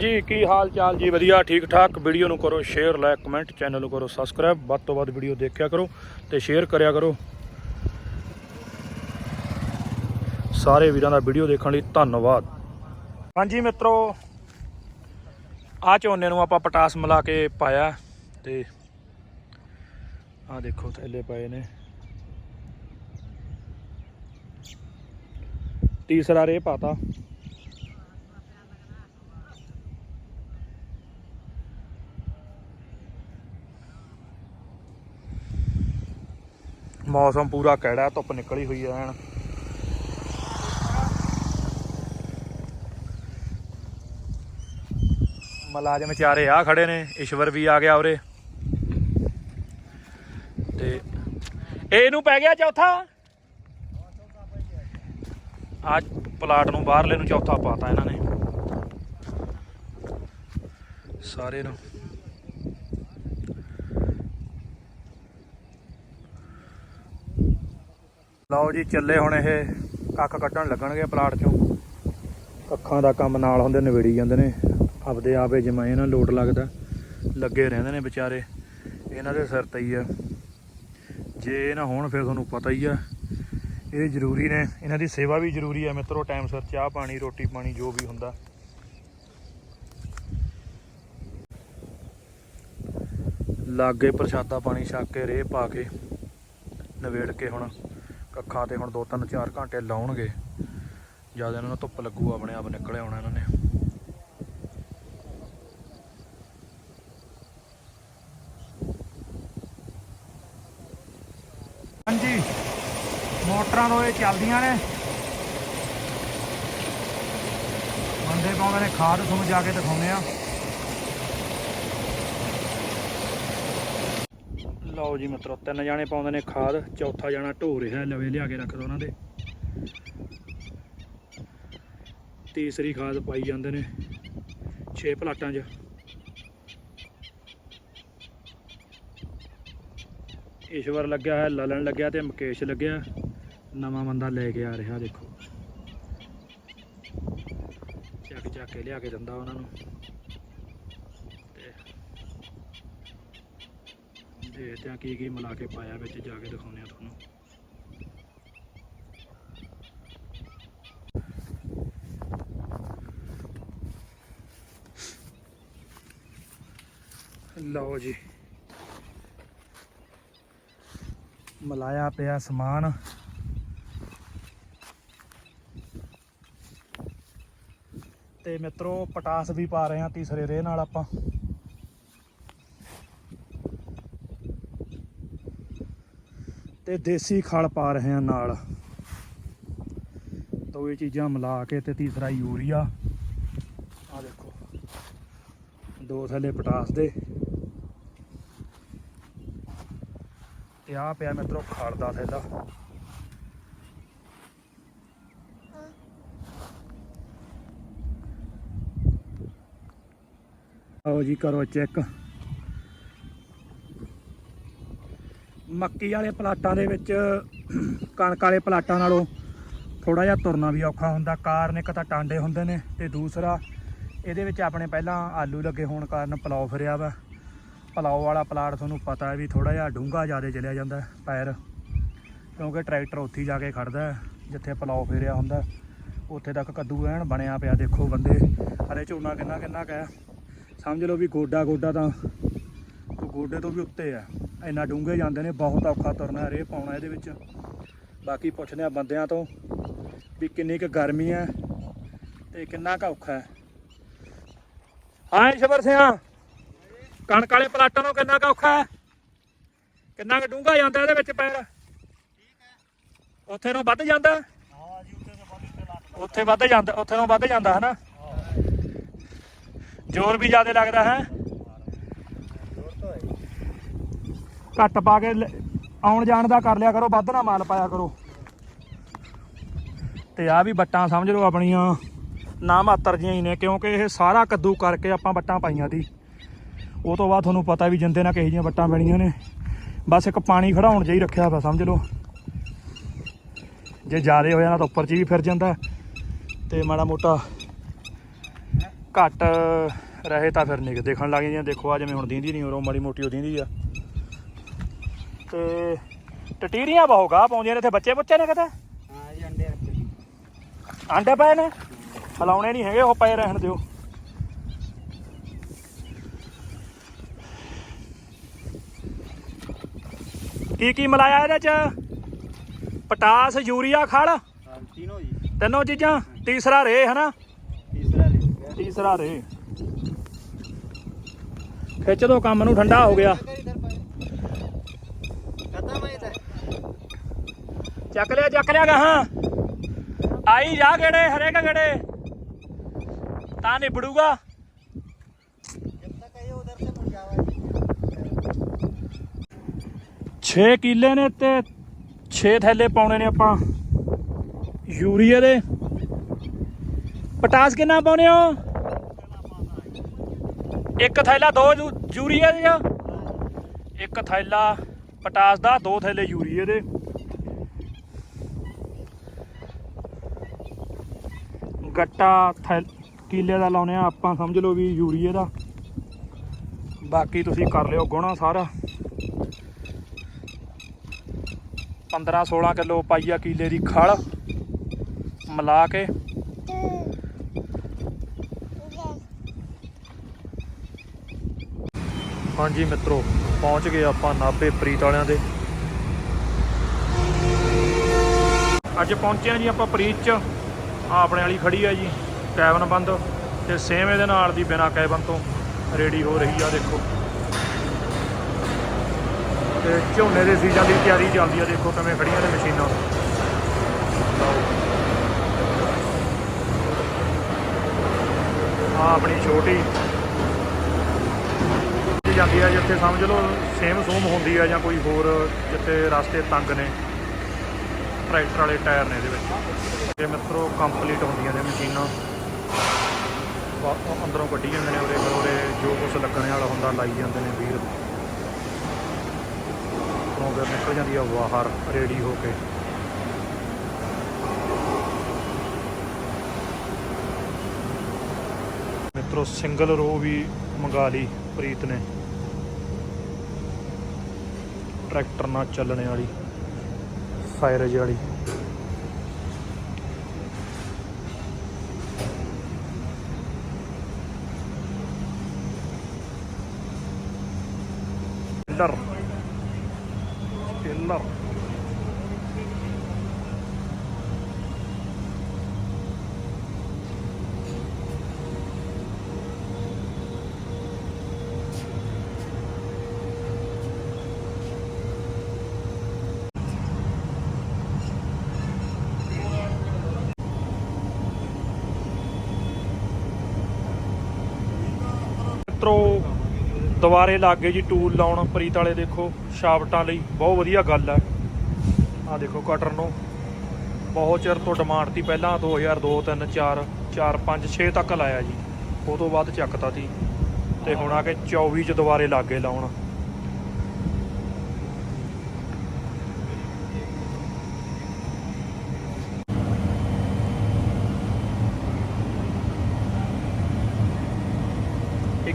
ਜੀ, ਕੀ ਹਾਲ ਚਾਲ? ਜੀ, ਵਧੀਆ, ਠੀਕ ਠਾਕ। ਵੀਡੀਓ ਨੂੰ ਕਰੋ ਸ਼ੇਅਰ ਲਾਇਕ ਕਮੈਂਟ ਚੈਨਲ ਨੂੰ ਕਰੋ ਸਬਸਕ੍ਰਾਈਬ ਵੱਧ ਤੋਂ ਵੱਧ ਵੀਡੀਓ ਦੇਖਿਆ ਕਰੋ ਤੇ ਸ਼ੇਅਰ ਕਰਿਆ ਕਰੋ। ਸਾਰੇ ਵੀਰਾਂ ਦਾ ਵੀਡੀਓ ਦੇਖਣ ਲਈ ਧੰਨਵਾਦ। ਹਾਂਜੀ, ਮਿੱਤਰੋ ਆ ਝੋਨੇ ਨੂੰ ਆਪਾਂ ਪਟਾਸ ਮਿਲਾ ਕੇ ਪਾਇਆ ਤੇ ਆ ਦੇਖੋ, ਥੈਲੇ ਪਏ ਨੇ। ਤੀਸਰਾ ਰੇ ਪਾਤਾ। ਮੌਸਮ ਪੂਰਾ ਕਿਹੜਾ ਧੁੱਪ ਨਿਕਲੀ ਹੋਈ ਐ ਐਨ ਮਲਾਜਮ ਚਾਰੇ ਆ ਖੜੇ ਨੇ, ਈਸ਼ਵਰ ਵੀ ਆ ਗਿਆ ਉਰੇ। ਤੇ ਇਹਨੂੰ ਪੈ ਗਿਆ ਚੌਥਾ। ਅੱਜ ਪਲਾਟ ਨੂੰ ਬਾਹਰਲੇ ਨੂੰ ਚੌਥਾ ਪਾਤਾ ਇਹਨਾਂ ਨੇ। ਸਾਰੇ ਨੂੰ। ਲਓ ਜੀ, ਚੱਲੇ ਹੁਣ ਇਹ ਕੱਖ ਕੱਢਣ ਲੱਗਣਗੇ ਪਲਾਟ ਚੋਂ। ਕੱਖਾਂ ਦਾ ਕੰਮ ਨਾਲ ਹੁੰਦੇ ਨਵੇੜੀ ਜਾਂਦੇ ਨੇ। ਆਪਦੇ ਆਪੇ ਜਿਵੇਂ ਇਹਨਾਂ ਲੋਟ ਲੱਗਦਾ। ਲੱਗੇ ਰਹਿੰਦੇ ਨੇ ਵਿਚਾਰੇ। ਇਹਨਾਂ ਦੇ ਸਿਰ ਤੇ ਹੀ ਆ। ਜੇ ਇਹ ਨਾ ਹੋਣ, ਫਿਰ ਤੁਹਾਨੂੰ ਪਤਾ ਹੀ ਆ। ਇਹ ਜ਼ਰੂਰੀ ਨੇ। ਇਹਨਾਂ ਦੀ ਸੇਵਾ ਵੀ ਜ਼ਰੂਰੀ ਆ। ਮਿੱਤਰੋ, ਟਾਈਮ ਸਿਰ ਚਾਹ ਪਾਣੀ, ਰੋਟੀ ਪਾਣੀ, ਜੋ ਵੀ ਹੁੰਦਾ। ਲਾਗੇ ਪ੍ਰਸ਼ਾਦਾ ਪਾਣੀ ਛੱਕ ਕੇ, ਰੇਹ ਪਾ ਕੇ ਨਵੇੜ ਕੇ ਹੁਣ। ਕੱਖਾਂ ਤੇ ਹੁਣ 2-3 4 ਘੰਟੇ ਲਾਉਣਗੇ। ਜਦ ਇਹਨਾਂ ਨੂੰ ਧੁੱਪ ਲੱਗੂ, ਆਪਣੇ ਆਪ ਨਿਕਲੇ ਆਉਣਾ ਇਹਨਾਂ ਨੇ। ਹਾਂਜੀ, ਮੋਟਰਾਂ ਤੋਂ ਇਹ ਚੱਲਦੀਆਂ ਨੇ। ਬੰਦੇ ਪਾਉਂਦੇ ਨੇ, ਖਾਦ ਤੁਹਾਨੂੰ ਜਾ ਕੇ ਦਿਖਾਉਂਦੇ ਆ। ਲਓ ਜੀ ਮਿੱਤਰੋ, ਤਿੰਨ ਜਾਣੇ ਪਾਉਂਦੇ ਨੇ ਖਾਦ, ਚੌਥਾ ਜਾਣਾ ਢੋ ਰਿਹਾ ਲਵੇ ਲਿਆ ਕੇ ਰੱਖ ਦੋ ਉਹਨਾਂ ਦੇ। ਤੀਸਰੀ ਖਾਦ ਪਾਈ ਜਾਂਦੇ ਨੇ 6 ਪਲਾਟਾਂ 'ਚ। ਈਸ਼ਵਰ ਲੱਗਿਆ ਹੈ, ਲਲਣ ਲੱਗਿਆ ਤੇ ਮੁਕੇਸ਼ ਲੱਗਿਆ। ਨਵਾਂ ਬੰਦਾ ਲੈ ਕੇ ਆ ਰਿਹਾ, ਦੇਖੋ। ਚੱਕ ਚੱਕ ਕੇ ਲਿਆ ਕੇ ਦਿੰਦਾ ਉਹਨਾਂ ਨੂੰ। ਦੇਖਦੇ ਆ ਕੀ ਕੀ ਮਿਲਾ ਕੇ ਪਾਇਆ ਵਿੱਚ ਜਾ ਕੇ ਦਿਖਾਉਂਦੇ ਆ ਤੁਹਾਨੂੰ। ਲਓ ਜੀ। ਮਲਾਇਆ ਪਿਆ ਸਮਾਨ। ਤੇ ਮਿੱਤਰੋ, ਪਟਾਸ ਵੀ ਪਾ ਰਹੇ ਆ ਤੀਸਰੇ ਰੇ ਨਾਲ ਆਪਾਂ। ਤੇ ਦੇਸੀ ਖਲ ਪਾ ਰਹੇ ਹਾਂ ਨਾਲ। ਦੋ ਇਹ ਚੀਜ਼ਾਂ ਮਿਲਾ ਕੇ ਤੇ ਤੀਸਰਾ ਯੂਰੀਆ। ਆ ਦੇਖੋ, ਦੋ ਥੱਲੇ ਪਟਾਸ ਦੇ। ਤੇ ਆ ਪਿਆ ਮਿੱਤਰੋ ਖਲ ਦਾ ਥੈਲਾ। ਆਓ ਜੀ, ਕਰੋ ਚੈੱਕ। ਮੱਕੀ ਵਾਲੇ ਪਲਾਟਾਂ ਦੇ ਵਿੱਚ, ਕਣਕ ਵਾਲੇ ਪਲਾਟਾਂ ਨਾਲੋਂ ਥੋੜਾ ਜਿਹਾ ਤੁਰਨਾ ਵੀ ਔਖਾ ਹੁੰਦਾ। ਕਾਰਨ ਇੱਕ ਤਾਂ ਟਾਂਡੇ ਹੁੰਦੇ ਨੇ ਤੇ ਦੂਸਰਾ, ਇਹਦੇ ਵਿੱਚ ਆਪਣੇ ਪਹਿਲਾਂ ਆਲੂ ਲੱਗੇ ਹੋਣ ਕਾਰਨ ਪਲਾਉ ਫਿਰਿਆ ਵਾ। ਪਲਾਉ ਵਾਲਾ ਪਲਾਟ ਤੁਹਾਨੂੰ ਪਤਾ ਵੀ ਥੋੜਾ ਜਿਹਾ ਡੂੰਘਾ ਜ਼ਿਆਦਾ ਚਲਿਆ ਜਾਂਦਾ ਪੈਰ, ਕਿਉਂਕਿ ਟਰੈਕਟਰ ਉੱਥੇ ਹੀ ਜਾ ਕੇ ਖੜਦਾ ਜਿੱਥੇ ਪਲਾਉ ਫੇਰਿਆ ਹੁੰਦਾ ਉੱਥੇ ਤੱਕ ਕੱਦੂ ਐਨ ਬਣਿਆ ਪਿਆ, ਦੇਖੋ ਬੰਦੇ, ਹਲੇ ਝੋਨਾ ਕਿੰਨਾ ਕਿੰਨਾ ਕੁ ਹੈ। ਸਮਝ ਲਓ ਵੀ ਗੋਡਾ ਗੋਡਾ ਤਾਂ ਗੋਡੇ ਤੋਂ ਵੀ ਉੱਤੇ ਆ ਇੰਨਾ ਡੂੰਘੇ ਜਾਂਦੇ ਨੇ ਬਹੁਤ ਔਖਾ ਤੁਰਨਾ ਰੇ ਪਾਉਣਾ ਇਹਦੇ ਵਿੱਚ। ਬਾਕੀ ਪੁੱਛਦੇ ਆ ਬੰਦਿਆਂ ਤੋਂ ਵੀ ਕਿੰਨੀ ਕੁ ਗਰਮੀ ਹੈ ਤੇ ਕਿੰਨਾ ਕੁ ਔਖਾ ਹੈ। ਹਾਂ ਸ਼ਬਰ ਸਿਆ ਕਣਕ ਵਾਲੇ ਪਲਾਟਾਂ ਨੂੰ ਕਿੰਨਾ ਕੁ ਔਖਾ ਹੈ? ਕਿੰਨਾ ਕੁ ਡੂੰਘਾ ਜਾਂਦਾ ਇਹਦੇ ਵਿੱਚ ਪੈਰ? ਉੱਥੇ ਨੂੰ ਵੱਧ ਜਾਂਦਾ? ਉੱਥੇ ਵੱਧ ਜਾਂਦਾ ਉੱਥੇ ਨੂੰ ਵੱਧ ਜਾਂਦਾ ਹੈ। ਨਾ ਜ਼ੋਰ ਵੀ ਜ਼ਿਆਦਾ ਲੱਗਦਾ ਹੈ? ਘੱਟ ਪਾ ਕੇ ਲ- ਆਉਣ ਜਾਣ ਦਾ ਕਰ ਲਿਆ ਕਰੋ, ਵੱਧ ਨਾ ਮਾਲ ਪਾਇਆ ਕਰੋ। ਤੇ ਆ ਵੀ ਬੱਟਾਂ ਸਮਝ ਲਓ ਆਪਣੀਆਂ, ਨਾ ਮਾਤਰ ਜੀਆਂ ਹੀ ਨੇ, ਕਿਉਂਕਿ ਇਹ ਸਾਰਾ ਕੱਦੂ ਕਰਕੇ ਆਪਾਂ ਬੱਟਾਂ ਪਾਈਆਂ ਸੀ ਉਹ ਤੋਂ ਬਾਅਦ ਤੁਹਾਨੂੰ ਪਤਾ ਵੀ ਜਿੰਦੇ ਨਾਲ ਕਿਹੋ ਜਿਹੀਆਂ ਬੱਟਾਂ ਪੈਣੀਆਂ ਨੇ। ਬਸ ਇੱਕ ਪਾਣੀ ਖੜਾਉਣ ਜਿਹਾ ਹੀ ਰੱਖਿਆ ਵਾ, ਸਮਝ ਲਓ। ਜੇ ਜ਼ਿਆਦਾ ਹੋ ਜਾਣਾ ਤਾਂ ਉੱਪਰ 'ਚ ਵੀ ਫਿਰ ਜਾਂਦਾ। ਤੇ ਮਾੜਾ ਮੋਟਾ ਘੱਟ ਰਹੇ ਤਾਂ ਫਿਰ ਨਿਕ ਦੇਖਣ ਲੱਗ ਜਾਂਦੀਆਂ ਦੇਖੋ ਆ ਜਿਵੇਂ ਹੁਣ ਦੀਂਦੀ ਨਹੀਂ ਉਰੋਂ ਮਾੜੀ ਮੋਟੀ ਉਹ ਦੀਂਦੀ ਆ। ਤੇ ਟਟੀਰੀਆਂ ਬਹੁਤ ਗਾ ਪਾਉਂਦੀਆਂ ਨੇ ਇੱਥੇ ਬੱਚੇ ਬੱਚੇ ਨੇ ਕਿਤੇ? ਹਾਂ ਜੀ ਅੰਡੇ ਰੱਖੇ ਜੀ। ਆਂਡੇ ਪਏ ਨੇ? ਹਲਾਉਣੇ ਨਹੀਂ ਹੈਗੇ ਉਹ ਪਏ ਰਹਿਣ ਦਿਓ। ਕੀ ਕੀ ਮਿਲਾਇਆ ਇਹਦੇ ਚ? ਪਟਾਸ ਯੂਰੀਆ ਖਲ? ਹਾਂ ਤਿੰਨੋਂ ਜੀ। ਤਿੰਨੋਂ ਚੀਜ਼ਾਂ? ਤੀਸਰਾ ਰੇ ਹਨਾ? ਤੀਸਰਾ ਲੈ ਗਿਆ ਤੀਸਰਾ ਰੇ। ਖਿੱਚ ਦੋ ਕੰਮ ਨੂੰ ਠੰਡਾ ਹੋ ਗਿਆ ਖਤਮ ਹੈ ਇਧਰ ਚੱਕ ਲਿਆ ਚੱਕ ਲਿਆ ਗਾਹਾਂ। ਆਈ ਜਾ ਗੇੜੇ ਹਰੇ ਕਾ ਗੇੜੇ। ਤਾਂ ਨਿਬੜੂਗਾ। ਜਦ ਤੱਕ ਕਿੱਲੇ ਨੇ ਤੇ ਛੇ ਥੈਲੇ ਪਾਉਣੇ ਨੇ ਆਪਾਂ। ਯੂਰੀਆ ਦੇ। ਪਟਾਸ ਕਿੰਨਾ ਪਾਉਨੇ ਹੋ? ਇੱਕ ਥੈਲਾ ਦੋ ਯੂਰੀਆ ਦੇ ਇੱਕ ਥੈਲਾ ਪਟਾਸ ਦਾ, ਦੋ ਥੈਲੇ ਯੂਰੀਆ ਦੇ। ਗੱਟਾ ਥੈਲ ਕਿੱਲੇ ਦਾ ਲਾਉਨੇ ਆ, ਆਪਾਂ ਸਮਝ ਲਓ ਵੀ ਯੂਰੀਏ ਦਾ। ਬਾਕੀ ਤੁਸੀਂ ਕਰ ਲਿਓ ਗੁਣਾ ਸਾਰਾ। 15 16 ਕਿਲੋ ਪਾਈਆ ਕੀਲੇ ਦੀ ਖਲ। ਮਿਲਾ ਕੇ। ਹਾਂਜੀ ਮਿੱਤਰੋ, ਪਹੁੰਚ ਗਏ ਆਪਾਂ ਨਾਭੇ ਪ੍ਰੀਤ ਵਾਲਿਆਂ ਦੇ। ਅੱਜ ਪਹੁੰਚੇ ਆ ਜੀ ਆਪਾਂ ਪ੍ਰੀਤ ਚ। ਆ ਆਪਣੇ ਵਾਲੀ ਖੜੀ ਆ ਜੀ, ਕੈਬਨ ਬੰਦ ਤੇ ਸੇਮ ਇਹਦੇ ਨਾਲ ਦੀ ਬਿਨਾ ਕੈਬਨ ਤੋਂ ਰੈਡੀ ਹੋ ਰਹੀ ਆ, ਦੇਖੋ। ਤੇ ਝੋਨੇ ਦੇ ਸੀਜ਼ਨ ਦੀ ਤਿਆਰੀ ਚੱਲਦੀ ਆ, ਦੇਖੋ ਕਿਵੇਂ ਖੜੀਆਂ ਨੇ ਮਸ਼ੀਨਾਂ। ਆ ਆਪਣੀ ਛੋਟੀ ਜਾਂਦੀ ਆ, ਜਿੱਥੇ ਸਮਝ ਲਓ ਸੇਮ ਸੂਮ ਹੁੰਦੀ ਆ ਜਾਂ ਕੋਈ ਹੋਰ ਜਿੱਥੇ ਰਸਤੇ ਤੰਗ ਨੇ। ਟਰੈਕਟਰ ਵਾਲੇ ਟਾਇਰ ਨੇ ਇਹਦੇ ਵਿੱਚ। ਤੇ ਮਿੱਤਰੋ ਕੰਪਲੀਟ ਹੁੰਦੀਆਂ ਨੇ ਮਸ਼ੀਨਾਂ। ਅੰਦਰੋਂ ਕੱਢੀ ਜਾਂਦੇ ਨੇ ਉਹਦੇ ਉਹਦੇ ਜੋ ਕੁਝ ਲੱਗਣ ਵਾਲਾ ਹੁੰਦਾ, ਲਾਈ ਜਾਂਦੇ ਨੇ ਵੀਰ। ਤੋਂ ਫਿਰ ਨਿਕਲ ਜਾਂਦੀ ਆ ਬਾਹਰ ਰੈਡੀ ਹੋ ਕੇ। ਮਿੱਤਰੋ, ਸਿੰਗਲ ਰੋ ਵੀ ਮੰਗਾ ਲਈ ਪ੍ਰੀਤ ਨੇ। ਟਰੈਕਟਰ ਨਾਲ ਚੱਲਣੇ ਵਾਲੀ। ഫയറേജ് കളി. സ്പിന്നർ സ്പിന്നർ ਦੁਬਾਰੇ ਲੱਗ ਗਏ ਜੀ ਟੂਲ ਲਾਉਣ, ਪ੍ਰੀਤ ਵਾਲੇ ਦੇਖੋ ਸ਼ਾਫਟਾਂ ਲਈ ਬਹੁਤ ਵਧੀਆ ਗੱਲ ਹੈ। ਆ ਦੇਖੋ ਕਟਰ ਨੂੰ। ਬਹੁਤ ਚਿਰ ਤੋਂ ਡਿਮਾਂਡ ਸੀ ਪਹਿਲਾਂ 2002 3 4 4 5 6 ਤੱਕ ਲਾਇਆ ਜੀ। ਉਹ ਤੋਂ ਬਾਅਦ ਚੱਕਤਾ ਸੀ। ਤੇ ਹੁਣ ਆ ਕੇ 24 ਚ ਦੁਬਾਰੇ ਲੱਗ ਲਾਉਣ।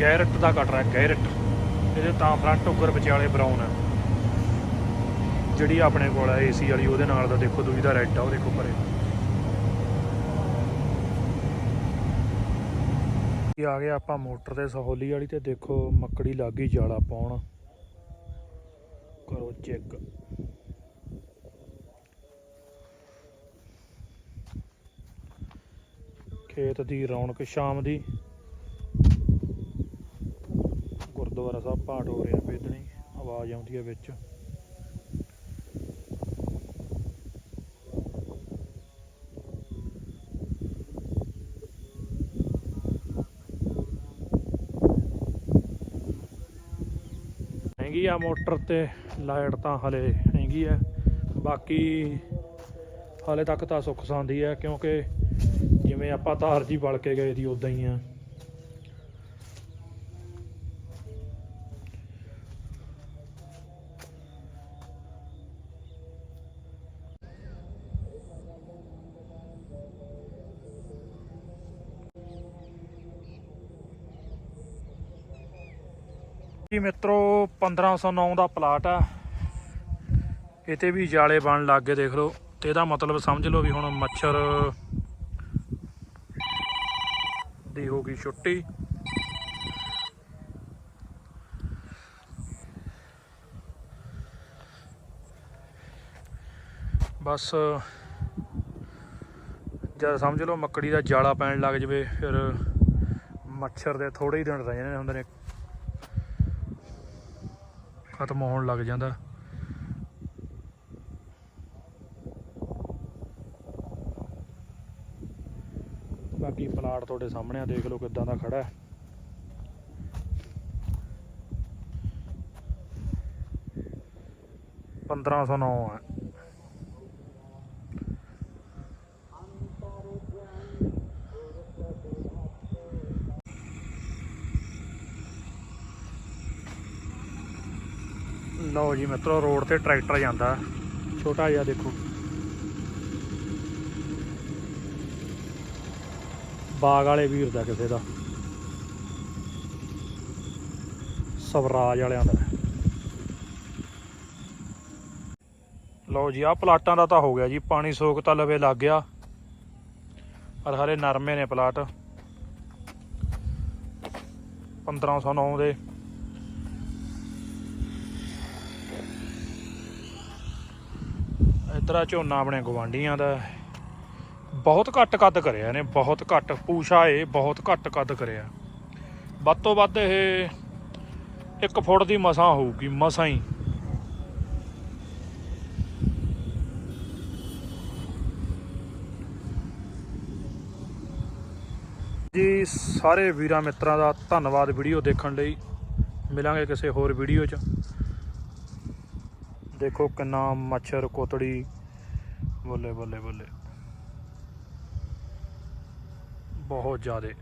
ਗੈਰਟ ਦਾ ਕਟਰ ਹੈ, ਗੈਰਟ। ਇਹਦੇ ਤਾਂ ਫਰੰਟ ਉੱਗਰ ਵਿਚਾਲੇ ਬਰਾਊਨ ਹੈ। ਜਿਹੜੀ ਆਪਣੇ ਕੋਲ ਹੈ ਏਸੀ ਵਾਲੀ, ਉਹਦੇ ਨਾਲ ਦਾ ਦੇਖੋ ਦੂਜੀ ਦਾ ਰੈੱਡ ਆ, ਉਹ ਦੇਖੋ ਪਰੇ। ਇਹ ਆ ਗਿਆ ਆਪਾਂ ਮੋਟਰ ਤੇ ਸਹੋਲੀ ਵਾਲੀ ਤੇ ਦੇਖੋ ਮੱਕੜੀ ਲੱਗ ਜਾਲਾ ਪਾਉਣ। ਕਰੋ ਚੈੱਕ ਖੇਤ ਦੀ ਰੌਣਕ ਸ਼ਾਮ ਦੀ। ਗੁਰਦੁਆਰਾ ਸਾਹਿਬ ਪਾਠ ਹੋ ਰਿਹਾ ਬੇਦਣੀ ਆਵਾਜ਼ ਆਉਂਦੀ ਹੈ ਵਿੱਚ। ਹੈਗੀ ਆ ਮੋਟਰ ਤੇ ਲਾਈਟ ਤਾਂ ਹਲੇ ਹੈਗੀ ਆ। ਬਾਕੀ ਹਲੇ ਤੱਕ ਤਾਂ ਸੁੱਖ ਸੰਦੀ ਹੈ ਕਿਉਂਕਿ ਜਿਵੇਂ ਆਪਾਂ ਤਾਰ ਜੀ ਬਲ ਕੇ ਗਏ ਸੀ ਉਦਾਂ ਹੀ ਆ। ਜੀ ਮਿੱਤਰੋ 1509 ਦਾ ਪਲਾਟ ਆ। ਇਹ ਵੀ ਜਾਲੇ ਬਣ ਲੱਗ ਗਏ, ਦੇਖ ਲਓ। ਤੇ ਇਹਦਾ ਮਤਲਬ ਸਮਝ ਲਓ ਵੀ ਹੁਣ ਮੱਛਰ ਦੀ ਹੋ ਗਈ ਛੁੱਟੀ। ਬਸ, ਜਦ ਸਮਝ ਲਓ ਮੱਕੜੀ ਦਾ ਜਾਲਾ ਪੈਣ ਲੱਗ ਜਵੇ, ਫਿਰ ਮੱਛਰ ਦੇ ਥੋੜੇ ਹੀ ਦਿਨ ਰਹਿ ਜਾਂਦੇ ਹੁੰਦੇ ਨੇ। ਖਤਮ ਹੋਣ ਲੱਗ ਜਾਂਦਾ। ਬਾਕੀ ਪਲਾਟ ਤੁਹਾਡੇ ਸਾਹਮਣੇ ਆ, ਦੇਖ ਲਓ ਕਿਦਾਂ ਦਾ ਖੜਾ ਹੈ। ਪੰਦਰਾਂ ਸੌ ਨੌ ਹੈ। ਲਓ ਜੀ ਮਿੱਤਰੋ, ਰੋਡ ਤੇ ਟਰੈਕਟਰ ਜਾਂਦਾ। ਛੋਟਾ ਜਿਹਾ ਦੇਖੋ। ਬਾਗ ਵਾਲੇ ਵੀਰ ਦਾ ਕਿਸੇ ਦਾ। ਸਵਰਾਜ ਵਾਲਿਆਂ ਦਾ। ਲਓ ਜੀ, ਆਹ ਪਲਾਟਾਂ ਦਾ ਤਾਂ ਹੋ ਗਿਆ ਜੀ। ਪਾਣੀ ਸੋਕ ਤਾਂ ਲਵੇ ਲੱਗ ਗਿਆ। ਪਰ ਹਰੇ ਨਰਮੇ ਨੇ ਪਲਾਟ। 1509 ਦੇ। ਇੱਧਰ ਆ ਝੋਨਾ ਆਪਣੇ ਗਵਾਂਡੀਆਂ ਦਾ ਬਹੁਤ ਘੱਟ ਕੱਦ ਕਰਿਆ ਨੇ ਬਹੁਤ ਘੱਟ। ਪੂਸ਼ਾ ਏ ਬਹੁਤ ਘੱਟ ਕੱਦ ਕਰਿਆ। ਵੱਧ ਤੋਂ ਵੱਧ ਇਹ 1 ਫੁੱਟ ਦੀ ਮਸਾਂ ਹੋਊਗੀ, ਮਸਾਂ ਹੀ। ਜੀ, ਸਾਰੇ ਵੀਰਾਂ ਮਿੱਤਰਾਂ ਦਾ ਧੰਨਵਾਦ ਵੀਡੀਓ ਦੇਖਣ ਲਈ। ਮਿਲਾਂਗੇ ਕਿਸੇ ਹੋਰ ਵੀਡੀਓ 'ਚ। ਦੇਖੋ ਕਿੰਨਾ ਮੱਛਰ ਕੋਤੜੀ ਬੱਲੇ ਬੱਲੇ ਬੱਲੇ। ਬਹੁਤ ਜ਼ਿਆਦੇ।